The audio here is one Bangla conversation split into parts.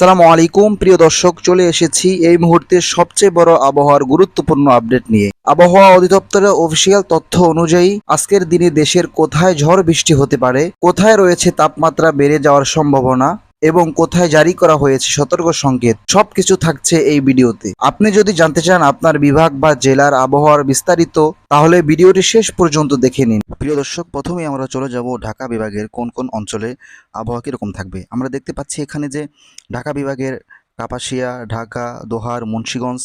আসসালামু আলাইকুম। প্রিয় দর্শক, চলে এসেছি এই মুহূর্তে সবচেয়ে বড় আবহাওয়ার গুরুত্বপূর্ণ আপডেট নিয়ে। আবহাওয়া অধিদপ্তরের অফিসিয়াল তথ্য অনুযায়ী, আজকের দিনে দেশের কোথায় ঝড় বৃষ্টি হতে পারে, কোথায় রয়েছে তাপমাত্রা বেড়ে যাওয়ার সম্ভাবনা এবং কোথায় জারি করা হয়েছে সতর্ক সংকেত, সবকিছু থাকছে এই ভিডিওতে। আপনি যদি জানতে চান আপনার বিভাগ বা জেলার আবহাওয়ার বিস্তারিত, তাহলে ভিডিওটি শেষ পর্যন্ত দেখে নিন। প্রিয় দর্শক প্রথমে আমরা চলে যাব ঢাকা বিভাগের কোন কোন অঞ্চলে আবহাওয়া কীরকম থাকবে। আমরা দেখতে পাচ্ছি এখানে যে ঢাকা বিভাগের কাপাসিয়া, ঢাকা, দোহার, মুন্সীগঞ্জ,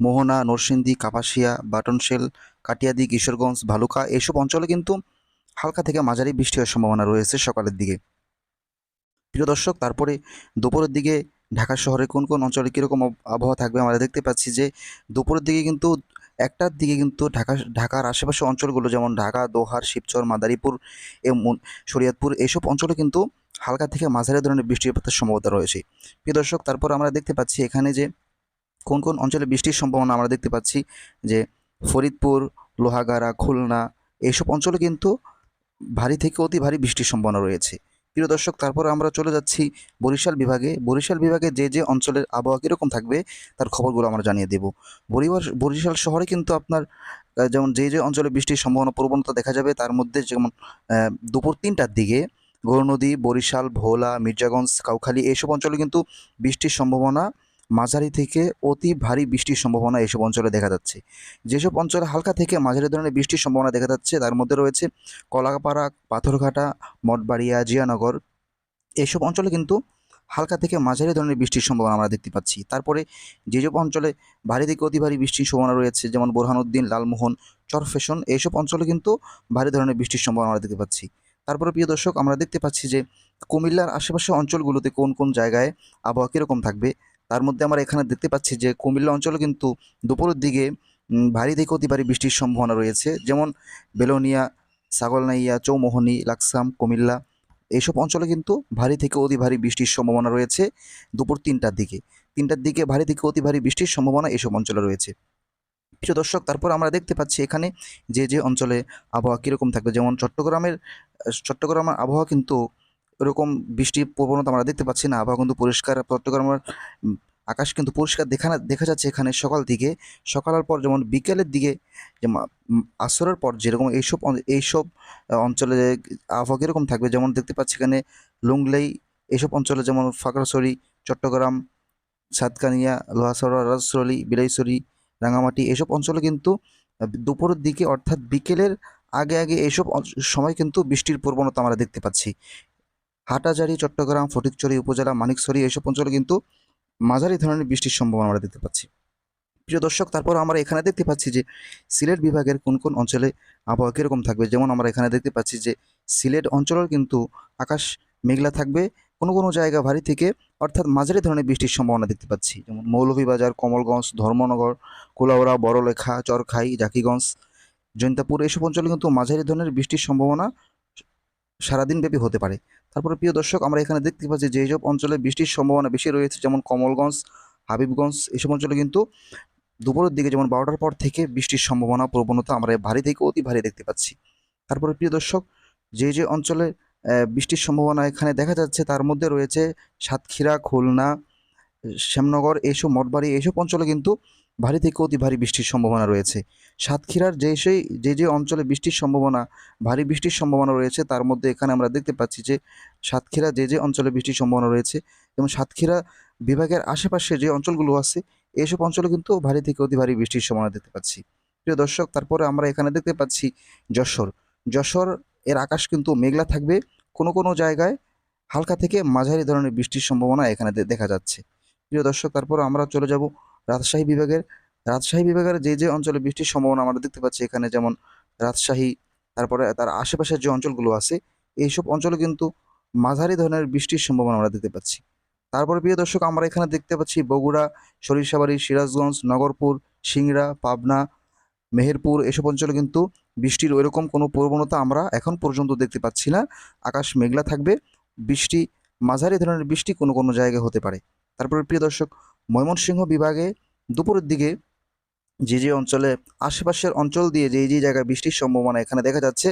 মোহনা, নরসিংদী, কাপাসিয়া, বাটনশেল, কাটিয়াদি, কিশোরগঞ্জ, ভালুকা, এসব অঞ্চলে কিন্তু হালকা থেকে মাঝারি বৃষ্টি হওয়ার সম্ভাবনা রয়েছে সকালের দিকে। প্রিয় দর্শক, তারপরে দুপুরের দিকে ঢাকা শহরে কোন কোন অঞ্চলে কীরকম আবহাওয়া থাকবে আমরা দেখতে পাচ্ছি যে দুপুরের দিকে কিন্তু একটার দিকে কিন্তু ঢাকা, ঢাকার আশেপাশে অঞ্চলগুলো যেমন ঢাকা, দোহার, শিবচর, মাদারীপুর এবং শরীয়তপুর এইসব অঞ্চলে কিন্তু হালকা থেকে মাঝারি ধরনের বৃষ্টিপাতের সম্ভাবনা রয়েছে। প্রিয় দর্শক, তারপর আমরা দেখতে পাচ্ছি এখানে যে কোন কোন অঞ্চলে বৃষ্টির সম্ভাবনা আমরা দেখতে পাচ্ছি যে ফরিদপুর, লোহাগাড়া, খুলনা এইসব অঞ্চলে কিন্তু ভারী থেকে অতি ভারী বৃষ্টির সম্ভাবনা রয়েছে। প্রিয় দর্শক, তারপর আমরা চলে যাচ্ছি বরিশাল বিভাগে। বরিশাল বিভাগে যে যে অঞ্চলের আবহাওয়া কীরকম থাকবে, তার খবরগুলো আমরা জানিয়ে দেব। বরিবার, বরিশাল শহরে কিন্তু আপনার যেমন যে যে অঞ্চলে বৃষ্টির সম্ভাবনা, প্রবণতা দেখা যাবে, তার মধ্যে যেমন দুপুর তিনটার দিকে গৌরনদী, বরিশাল, ভোলা, মির্জাগঞ্জ, কাউখালী এইসব অঞ্চলে কিন্তু বৃষ্টির সম্ভাবনা মাঝারি থেকে অতি ভারী বৃষ্টির সম্ভাবনা এইসব অঞ্চলে দেখা যাচ্ছে। যেসব অঞ্চলে হালকা থেকে মাঝারি ধরনের বৃষ্টির সম্ভাবনা দেখা যাচ্ছে, তার মধ্যে রয়েছে কলাপাড়া, পাথরঘাটা, মঠবাড়িয়া, জিয়ানগর। এইসব অঞ্চলে কিন্তু হালকা থেকে মাঝারি ধরনের বৃষ্টির সম্ভাবনা আমরা দেখতে পাচ্ছি। তারপরে যেসব অঞ্চলে ভারী থেকে অতি ভারী বৃষ্টির সম্ভাবনা রয়েছে, যেমন বোরহানুদ্দিন, লালমোহন, চরফেশন এইসব অঞ্চলে কিন্তু ভারী ধরনের বৃষ্টির সম্ভাবনা আমরা দেখতে পাচ্ছি। তারপরে প্রিয় দর্শক, আমরা দেখতে পাচ্ছি যে কুমিল্লার আশেপাশে অঞ্চলগুলোতে কোন কোন জায়গায় আবহাওয়া কীরকম থাকবে তার মধ্যে আমরা এখানে দেখতে পাচ্ছি যে কুমিল্লা অঞ্চলে কিন্তু দুপুরের দিকে ভারী থেকে অতি ভারী বৃষ্টির সম্ভাবনা রয়েছে। যেমন বেলোনিয়া ছাগলনাইয়া চৌমোহনী, লাকসাম, কুমিল্লা এইসব অঞ্চলে কিন্তু ভারী থেকে অতি ভারী বৃষ্টির সম্ভাবনা রয়েছে দুপুর তিনটার দিকে। তিনটার দিকে ভারী থেকে অতি ভারী বৃষ্টির সম্ভাবনা এইসব অঞ্চলে রয়েছে। প্রিয় দর্শক, তারপর আমরা দেখতে পাচ্ছি এখানে যে যে অঞ্চলে আবহাওয়া কীরকম থাকবে। যেমন চট্টগ্রামের চট্টগ্রামের আবহাওয়া কিন্তু এরকম বৃষ্টির প্রবণতা আমরা দেখতে পাচ্ছি না, আবহাওয়া কিন্তু পরিষ্কার চট্টগ্রামের আকাশ কিন্তু পরিষ্কার দেখা দেখা যাচ্ছে এখানে সকাল দিকে। সকালের পর যেমন বিকেলের দিকে আসরের পর যেরকম এইসব এইসব অঞ্চলে আবহাওয়া কীরকম থাকবে যেমন দেখতে পাচ্ছি এখানে লুংলেই, এইসব অঞ্চলে যেমন ফাঁকড়াছড়ি চট্টগ্রাম, সাতকানিয়া লোহাসড়া রাজশরী বিলাইছড়ি রাঙামাটি এইসব অঞ্চলে কিন্তু দুপুরের দিকে অর্থাৎ বিকেলের আগে আগে এইসব সময় কিন্তু বৃষ্টির প্রবণতা আমরা দেখতে পাচ্ছি। হাটাজারি, চট্টগ্রাম ফটিকছড়ি উপজেলা, মানিকছড়ি এইসব অঞ্চলে কিন্তু মাঝারি ধরনের বৃষ্টির সম্ভাবনা আমরা দেখতে পাচ্ছি। প্রিয় দর্শক তারপর আমরা এখানে দেখতে পাচ্ছি যে সিলেট বিভাগের কোন কোন অঞ্চলে আবহাওয়া কীরকম থাকবে? যেমন আমরা এখানে দেখতে পাচ্ছি যে সিলেট অঞ্চলের কিন্তু আকাশ মেঘলা থাকবে। কোনো কোনো জায়গা ভারী থেকে অর্থাৎ মাঝারি ধরনের বৃষ্টির সম্ভাবনা দেখতে পাচ্ছি। যেমন মৌলভীবাজার, কমলগঞ্জ, ধর্মনগর, কুলাউড়া, বড়লেখা, চরখাই, জাকিগঞ্জ, জৈন্তাপুর, এইসব অঞ্চলে কিন্তু মাঝারি ধরনের বৃষ্টির সম্ভাবনা সারাদিন ব্যাপী হতে পারে। তারপরে প্রিয় দর্শক, আমরা এখানে দেখতে পাচ্ছি যে এইসব অঞ্চলে বৃষ্টির সম্ভাবনা বেশি রয়েছে, যেমন কমলগঞ্জ, হাবিবগঞ্জ, এসব অঞ্চলে কিন্তু দুপুরের দিকে যেমন বারোটার পর থেকে বৃষ্টির সম্ভাবনা, প্রবণতা আমরা ভারী থেকে অতি ভারী দেখতে পাচ্ছি। তারপরে প্রিয় দর্শক, যে যে অঞ্চলে বৃষ্টির সম্ভাবনা এখানে দেখা যাচ্ছে, তার মধ্যে রয়েছে সাতক্ষীরা, খুলনা, শ্যামনগর এইসব মঠবাড়ি এইসব অঞ্চলে কিন্তু ভারী থেকে অতি ভারী বৃষ্টির সম্ভাবনা রয়েছে। সাতক্ষীরার যে সেই, যে যে অঞ্চলে বৃষ্টির সম্ভাবনা, ভারী বৃষ্টির সম্ভাবনা রয়েছে, তার মধ্যে এখানে আমরা দেখতে পাচ্ছি যে সাতক্ষীরা যে যে অঞ্চলে বৃষ্টির সম্ভাবনা রয়েছে এবং সাতক্ষীরা বিভাগের আশেপাশে যে অঞ্চলগুলো আছে এইসব অঞ্চলে কিন্তু ভারী থেকে অতি ভারী বৃষ্টির সম্ভাবনা দেখতে পাচ্ছি। প্রিয় দর্শক, তারপরে আমরা এখানে দেখতে পাচ্ছি যশোর। যশোর এর আকাশ কিন্তু মেঘলা থাকবে, কোনো কোনো জায়গায় হালকা থেকে মাঝারি ধরনের বৃষ্টির সম্ভাবনা এখানে দেখা যাচ্ছে। প্রিয় দর্শক, তারপর আমরা চলে যাব রাজশাহী বিভাগের রাজশাহী বিভাগের যে যে অঞ্চলে বৃষ্টির সম্ভাবনা আমরা দেখতে পাচ্ছি এখানে যেমন রাজশাহী, তারপরে তার আশেপাশের যে অঞ্চলগুলো আছে, এইসব অঞ্চলে কিন্তু মাঝারি ধরনের বৃষ্টির সম্ভাবনা আমরা দেখতে পাচ্ছি। তারপরে প্রিয় দর্শক, আমরা এখানে দেখতে পাচ্ছি বগুড়া, সরিষাবাড়ি, সিরাজগঞ্জ, নগরপুর, সিংড়া, পাবনা, মেহেরপুর, এসব অঞ্চলে কিন্তু বৃষ্টির ওইরকম কোনো প্রবণতা আমরা এখন পর্যন্ত দেখতে পাচ্ছি না। আকাশ মেঘলা থাকবে, বৃষ্টি, মাঝারি ধরনের বৃষ্টি কোনো কোনো জায়গায় হতে পারে। তারপরে প্রিয় দর্শক ময়মনসিংহ বিভাগে দুপুরের দিকে যে যে অঞ্চলে আশেপাশের অঞ্চল দিয়ে যে যে জায়গায় বৃষ্টির সম্ভাবনা এখানে দেখা যাচ্ছে,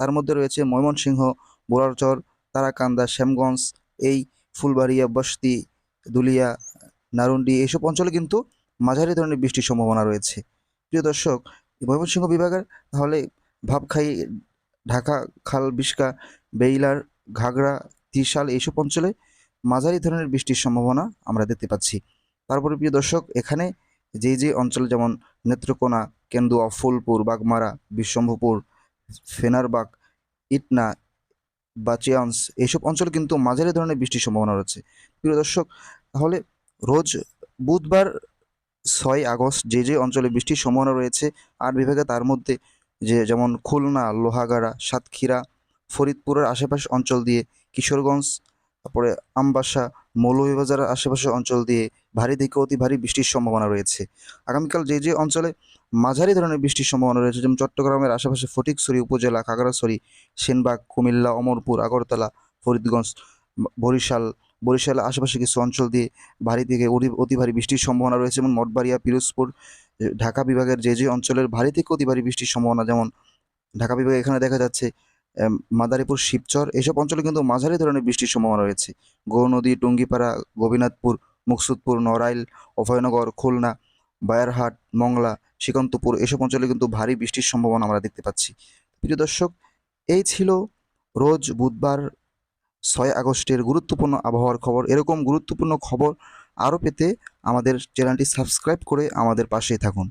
তার মধ্যে রয়েছে ময়মনসিংহ বোরারচর তারাকান্দা, শ্যামগঞ্জ, এই ফুলবাড়িয়া, বস্তি, দুলিয়া, নারুন্ডি এইসব অঞ্চলে কিন্তু মাঝারি ধরনের বৃষ্টির সম্ভাবনা রয়েছে। প্রিয় দর্শক, ময়মনসিংহ বিভাগের তাহলে ভাবখাই, ঢাকা খাল বিস্কা বেইলার, ঘাগড়া, ত্রিশাল এইসব অঞ্চলে মাঝারি ধরনের বৃষ্টির সম্ভাবনা আমরা দেখতে পাচ্ছি। তারপরে প্রিয় দর্শক, এখানে যে যে অঞ্চল যেমন নেত্রকোনা, কেন্দুয়া, ফুলপুর, বাগমারা, বিশ্বম্ভপুর, ফেনারবাগ, ইটনা বাচিয়ান্স এইসব অঞ্চলে কিন্তু মাঝারি ধরনের বৃষ্টির সম্ভাবনা রয়েছে। প্রিয় দর্শক, তাহলে রোজ বুধবার ছয় আগস্ট যে যে অঞ্চলে বৃষ্টির সম্ভাবনা রয়েছে আর বিভাগে তার মধ্যে যে যেমন খুলনা, লোহাগাড়া, সাতক্ষীরা, ফরিদপুরের আশেপাশ অঞ্চল দিয়ে কিশোরগঞ্জ, তারপরে আমবাসা মৌলভীবাজারের আশেপাশের অঞ্চল দিয়ে ভারী থেকে অতি ভারী বৃষ্টির সম্ভাবনা রয়েছে। আগামীকাল যে যে অঞ্চলে মাঝারি ধরনের বৃষ্টির সম্ভাবনা রয়েছে, যেমন চট্টগ্রামের আশেপাশে ফটিকছড়ি, উপজেলা খাগড়াছড়ি, সেনবাগ, কুমিল্লা, অমরপুর, আগরতলা, ফরিদগঞ্জ, বরিশাল, বরিশালের আশেপাশে কিছু অঞ্চল দিয়ে ভারী থেকে অতি- ভারী বৃষ্টির সম্ভাবনা রয়েছে, যেমন মঠবাড়িয়া, পিরোজপুর, ঢাকা বিভাগের যে যে অঞ্চলের ভারী থেকে অতি ভারী বৃষ্টির সম্ভাবনা, যেমন ঢাকা বিভাগে এখানে দেখা যাচ্ছে মাদারীপুর, শিবচর এইসব অঞ্চলে কিন্তু মাঝারি ধরনের বৃষ্টির সম্ভাবনা রয়েছে। গৌনদী টুঙ্গিপাড়া, গোপীনাথপুর, মুকসুদপুর, নড়াইল, অভয়নগর, খুলনা, বায়ারহাট, মংলা শ্রীকান্তপুর এসব অঞ্চলে কিন্তু ভারী বৃষ্টির সম্ভাবনা আমরা দেখতে পাচ্ছি। প্রিয় দর্শক, এই ছিল রোজ বুধবার ছয় আগস্টের গুরুত্বপূর্ণ আবহাওয়ার খবর। এরকম গুরুত্বপূর্ণ খবর আরও পেতে আমাদের চ্যানেলটি সাবস্ক্রাইব করে আমাদের পাশেই থাকুন।